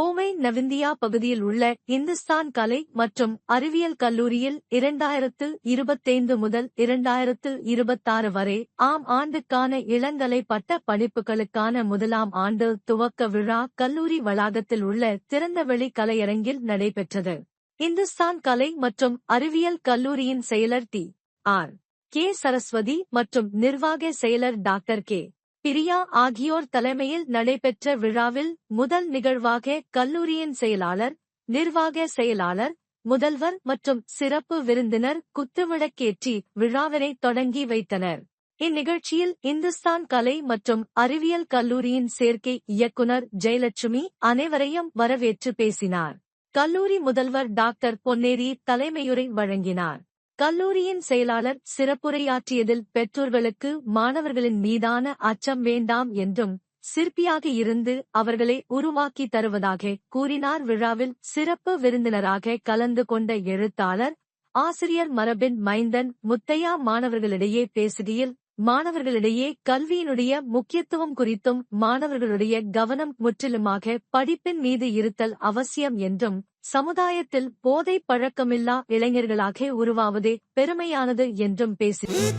நவிந்தியா பகுதியில் உள்ள இந்துஸ்தான் கலை மற்றும் அறிவியல் கல்லூரியில் இரண்டாயிரத்து இருபத்தைந்து முதல் இரண்டாயிரத்து இருபத்தாறு வரை ஆம் ஆண்டுக்கான இளங்கலை பட்ட படிப்புகளுக்கான முதலாம் ஆண்டு துவக்க விழா கல்லூரி வளாகத்தில் உள்ள திறந்தவெளி கலையரங்கில் நடைபெற்றது. இந்துஸ்தான் கலை மற்றும் அறிவியல் கல்லூரியின் செயலர் டி. ஆர். கே. சரஸ்வதி மற்றும் நிர்வாக செயலர் டாக்டர் கே. பிரியா ஆகியோர் தலைமையில் நடைபெற்ற விழாவில் முதல் நிகழ்வாக கல்லூரியின் செயலாளர் நிர்வாக செயலாளர் முதல்வர் மற்றும் சிறப்பு விருந்தினர் குத்துவிளக்கேற்றி விழாவினை தொடங்கி வைத்தனர். இந்நிகழ்ச்சியில் இந்துஸ்தான் கலை மற்றும் அறிவியல் கல்லூரியின் சேர்க்கை இயக்குனர் ஜெயலட்சுமி அனைவரையும் வரவேற்று பேசினார். கல்லூரி முதல்வர் டாக்டர் பொன்னேரி தலைமையுரை வழங்கினார். கல்லூரியின் செயலாளர் சிறப்புரையாற்றியதில் பெற்றோர்களுக்கு மாணவர்களின் மீதான அச்சம் வேண்டாம் என்றும் சிற்பியாக இருந்து அவர்களை உருவாக்கி தருவதாக கூறினார். விழாவில் சிறப்பு விருந்தினராக கலந்து கொண்ட எழுத்தாளர் ஆசிரியர் மரபின் மைந்தன் முத்தையா மாணவர்களிடையே பேசுகையில் மாணவர்களிடையே கல்வியினுடைய முக்கியத்துவம் குறித்தும் மாணவர்களுடைய கவனம் முற்றிலுமாக படிப்பின் மீது இருத்தல் அவசியம் என்றும் சமுதாயத்தில் போதை பழக்கமில்லா இளைஞர்களாக உருவாவதே பெருமையானது என்றும் பேசினார்